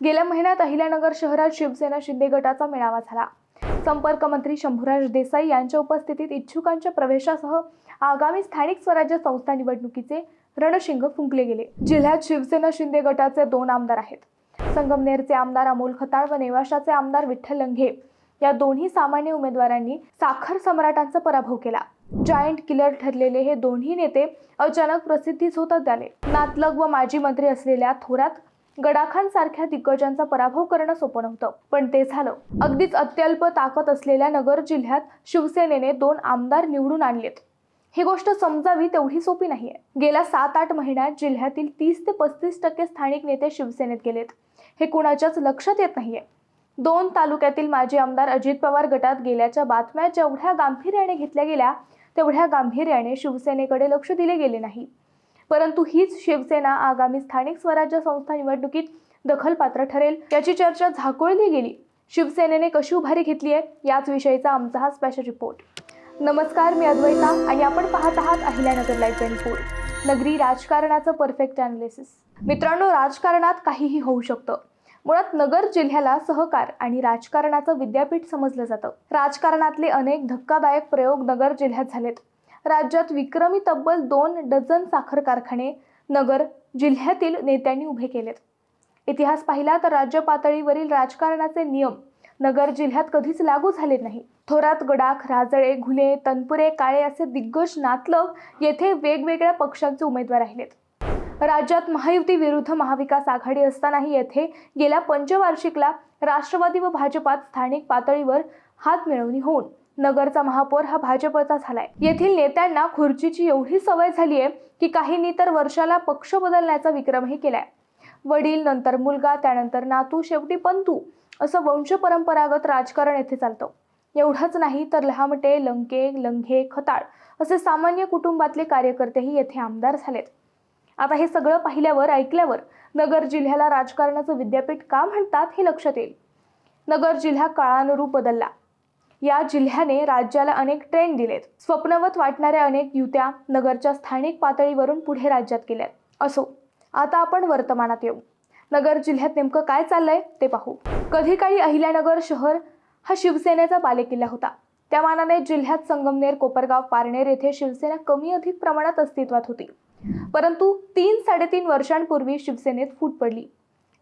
गेल्या महिन्यात अहिल्यानगर शहरात शिवसेना शिंदे गटाचा मेळावा झाला. संपर्क मंत्री शंभूराज देसाई यांच्या उपस्थितीत इच्छुकांच्या प्रवेशासह आगामी स्थानिक स्वराज्य संस्था निवडणुकीचे रणशिंग फुंकले गेले. जिल्ह्यात शिवसेना शिंदे गटाचे दोन आमदार आहेत. संगमनेरचे आमदार अमोल खताळ व नेवाशाचे आमदार विठ्ठल लंघे या दोन्ही सामान्य उमेदवारांनी साखर सम्राटांचा पराभव केला. जायंट किलर ठरलेले हे दोन्ही नेते अचानक प्रसिद्धीच होतात आले नातलग व माजी मंत्री असलेल्या थोरात गडाखांसारख्या दिग्गजांचा पराभव करणं सोपं नव्हतं. पण ते झालं. अगदीच अत्यल्प ताकद असलेल्या नगर जिल्ह्यात शिवसेनेने दोन आमदार निवडून आणलेत. ही गोष्ट समजावी तेवढी सोपी नाहीये. गेल्या सात आठ महिन्यात जिल्ह्यातील तीस ते पस्तीस टक्के स्थानिक नेते शिवसेनेत गेलेत. हे कुणाच्याच लक्षात येत नाहीये. दोन तालुक्यातील माजी आमदार अजित पवार गटात गेल्याच्या बातम्या जेवढ्या गांभीर्याने घेतल्या गेल्या तेवढ्या गांभीर्याने शिवसेनेकडे लक्ष दिले गेले नाही. परंतु हीच शिवसेना आगामी स्थानिक स्वराज्य संस्था निवडणुकीत दखलपात्र ठरेल. याची चर्चा झाकोळली गेली. शिवसेनेने कशी उभारी घेतली आहे याच विषयीचा आमचा हा स्पेशल रिपोर्ट नमस्कार मी अद्वैता. आणि आपण पाहत आहात अहिल्यानगर लाईफ ट्वेंटी नगरी राजकारणाचं परफेक्ट अनालिसिस मित्रांनो राजकारणात काहीही होऊ शकतं. मुळात नगर जिल्ह्याला सहकार आणि राजकारणाचं विद्यापीठ समजलं जातं. राजकारणातले अनेक धक्कादायक प्रयोग नगर जिल्ह्यात झालेत. राज्यात विक्रमी तब्बल दोन डझन साखर कारखाने नगर जिल्ह्यातील नेत्यांनी उभे केलेत. इतिहास पाहिला तर राज्य पातळीवरील राजकारणाचे नियम नगर जिल्ह्यात कधीच लागू झाले नाही थोरात गडाख राजळे घुले तनपुरे काळे असे दिग्गज नातलग येथे वेगवेगळ्या पक्षांचे उमेदवार राहिलेत. राज्यात महायुती विरुद्ध महाविकास आघाडी असतानाही येथे गेल्या पंचवार्षिकला राष्ट्रवादी व भाजपात स्थानिक पातळीवर हात मिळवणी होऊन नगरचा महापौर हा भाजपचा झालाय. येथील नेत्यांना खुर्चीची एवढी सवय झाली आहे की काहींनी तर वर्षाला पक्ष बदलण्याचा विक्रमही केलाय. वडील नंतर मुलगा त्यानंतर नातू शेवटी पंतू असं वंश परंपरागत राजकारण येथे चालतं. एवढंच नाही तर लहामटे लंके लंघे खताळ असे सामान्य कुटुंबातले कार्यकर्तेही येथे आमदार झालेत. आता हे सगळं पाहिल्यावर ऐकल्यावर नगर जिल्ह्याला राजकारणाचं विद्यापीठ का म्हणतात हे लक्षात येईल. नगर जिल्हा काळानुरूप बदलला. या जिल्ह्याने राज्याला अनेक ट्रेंड दिलेत. स्वप्नवत वाटणाऱ्या अनेक युत्या नगरच्या स्थानिक पातळीवरून पुढे राज्यात गेल्यात. असो आता आपण वर्तमानात येऊ. नगर जिल्ह्यात नेमकं काय चाललंय ते पाहू. कधी काळी अहिल्यानगर शहर हा शिवसेनेचा बालेकिल्ला होता. त्या मानाने जिल्ह्यात संगमनेर कोपरगाव पारनेर येथे शिवसेना कमी अधिक प्रमाणात अस्तित्वात होती. परंतु तीन साडेतीन वर्षांपूर्वी शिवसेनेत फूट पडली.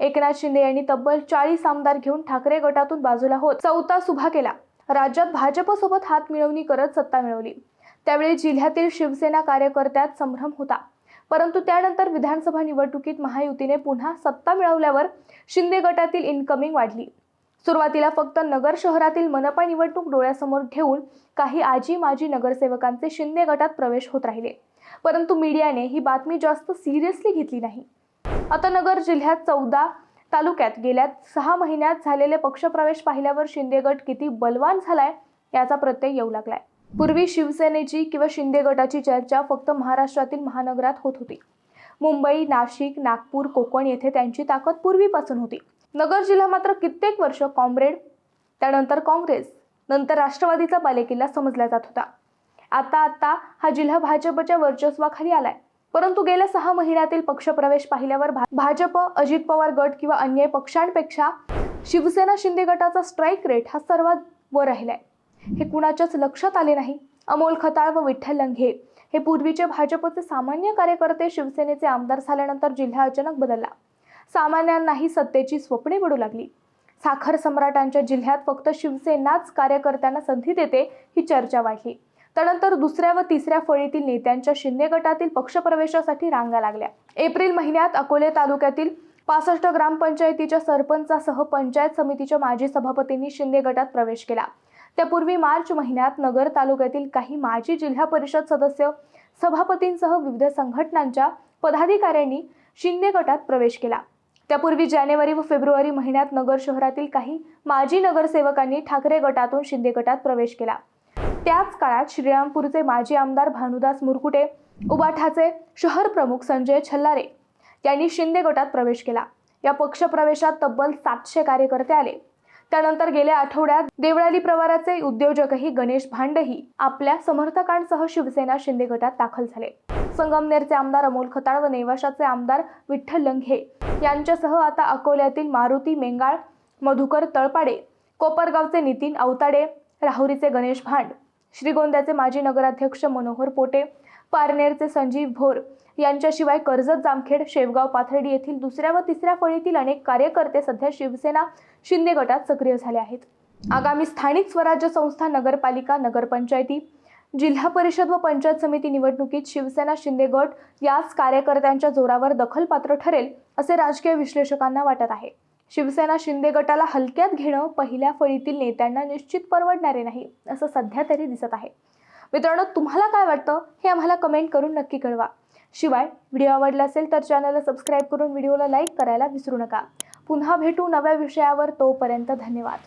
एकनाथ शिंदे यांनी तब्बल चाळीस आमदार घेऊन ठाकरे गटातून बाजूला होत चौथा सुभा केला. राज्यात भाजपसोबत हात मिळवणी करत सत्ता मिळवली. त्यावेळी जिल्ह्यातील शिवसेना कार्यकर्त्यात संभ्रम होता. परंतु त्यानंतर विधानसभा निवडणुकीत महायुतीने पुन्हा सत्ता मिळवल्यावर शिंदे गटातील इन्कमिंग वाढली. सुरुवातीला फक्त नगर शहरातील मनपा निवडणूक डोळ्यासमोर ठेवून काही आजी माजी नगरसेवकांचे शिंदे गटात प्रवेश होत राहिले. परंतु मीडियाने ही बातमी जास्त सिरियसली घेतली नाही. आता नगर जिल्ह्यात चौदा तालुक्यात गेल्या सहा महिन्यात झालेले पक्षप्रवेश पाहिल्यावर शिंदे गट किती बलवान झालाय याचा प्रत्यय येऊ लागलाय. पूर्वी शिवसेनेची किंवा शिंदे गटाची चर्चा फक्त महाराष्ट्रातील महानगरात होत होती. मुंबई नाशिक नागपूर कोकण येथे त्यांची ताकद पूर्वीपासून होती. नगर जिल्हा मात्र कित्येक वर्ष कॉम्रेड त्यानंतर काँग्रेस नंतर राष्ट्रवादीचा बालेकिल्ला समजला जात होता. आता आता हा जिल्हा भाजपच्या वर्चस्वाखाली आलाय. परंतु गेल्या सहा महिन्यातील पक्षप्रवेश पाहिल्यावर भा- भाजप अजित पवार गट किंवा अन्य पक्षांपेक्षा शिवसेना शिंदे गटाचा स्ट्राईक रेट हा सर्वात वर राहिलाय. हे कुणाच्याच लक्षात आले नाही. अमोल खताळ व विठ्ठल लंघे हे पूर्वीचे भाजपचे सामान्य कार्यकर्ते शिवसेनेचे आमदार झाल्यानंतर जिल्हा अचानक बदलला. सामान्यांनाही सत्तेची स्वप्ने पडू लागली. साखर सम्राटांच्या जिल्ह्यात फक्त शिवसेनाच कार्यकर्त्यांना संधी देते ही चर्चा वाढली. त्यानंतर दुसऱ्या व तिसऱ्या फळीतील नेत्यांच्या शिंदे गटातील पक्षप्रवेशासाठी रांगा लागल्या. एप्रिल महिन्यात अकोले तालुक्यातील पासष्ट ग्रामपंचायतीच्या सरपंचासह पंचायत समितीच्या माजी सभापतींनी शिंदे गटात प्रवेश केला. त्यापूर्वी मार्च महिन्यात नगर तालुक्यातील काही माजी जिल्हा परिषद सदस्य सभापतींसह विविध संघटनांच्या पदाधिकाऱ्यांनी शिंदे गटात प्रवेश केला. त्यापूर्वी जानेवारी व फेब्रुवारी महिन्यात नगर शहरातील काही माजी नगरसेवकांनी ठाकरे गटातून शिंदे गटात प्रवेश केला. त्याच काळात श्रीरामपूरचे माजी आमदार भानुदास मुरकुटे उबाठाचे शहर प्रमुख संजय छल्लारे यांनी शिंदे गटात प्रवेश केला. या पक्षप्रवेशात तब्बल सातशे कार्यकर्ते आले. त्यानंतर गेल्या आठवड्यात देवळाली प्रवाराचे उद्योजकही गणेश भांडही आपल्या समर्थकांसह शिवसेना शिंदे गटात दाखल झाले. संगमनेरचे आमदार अमोल खताळ व नेवाशाचे आमदार विठ्ठल लंघे यांच्यासह आता अकोल्यातील मारुती मेंगाळ मधुकर तळपाडे कोपरगावचे नितीन अवताडे राहुरीचे गणेश भांड श्रीगोंद्याचे माजी नगराध्यक्ष मनोहर पोटे पारनेरचे संजीव भोर यांच्याशिवाय कर्जत जामखेड शेवगाव पाथर्डी येथील दुसऱ्या व तिसऱ्या फळीतील अनेक कार्यकर्ते सध्या शिवसेना शिंदे गटात सक्रिय झाले आहेत. आगामी स्थानिक स्वराज्य संस्था नगरपालिका नगरपंचायती जिल्हा परिषद व पंचायत समिती निवडणुकीत शिवसेना शिंदे गट याच कार्यकर्त्यांच्या जोरावर दखलपात्र ठरेल असे राजकीय विश्लेषकांना वाटत आहे. शिवसेना शिंदे गटाला हलक्यात घेणं पहिल्या फळीतील नेत्यांना निश्चित परवडणारे नाही असं सध्या तरी दिसत आहे. मित्रांनो तुम्हाला काय वाटतं हे आम्हाला कमेंट करून नक्की कळवा. शिवाय व्हिडिओ आवडला असेल तर चॅनलला सबस्क्राईब करून व्हिडिओला लाईक करायला विसरू नका. पुन्हा भेटू नव्या विषयावर तोपर्यंत धन्यवाद.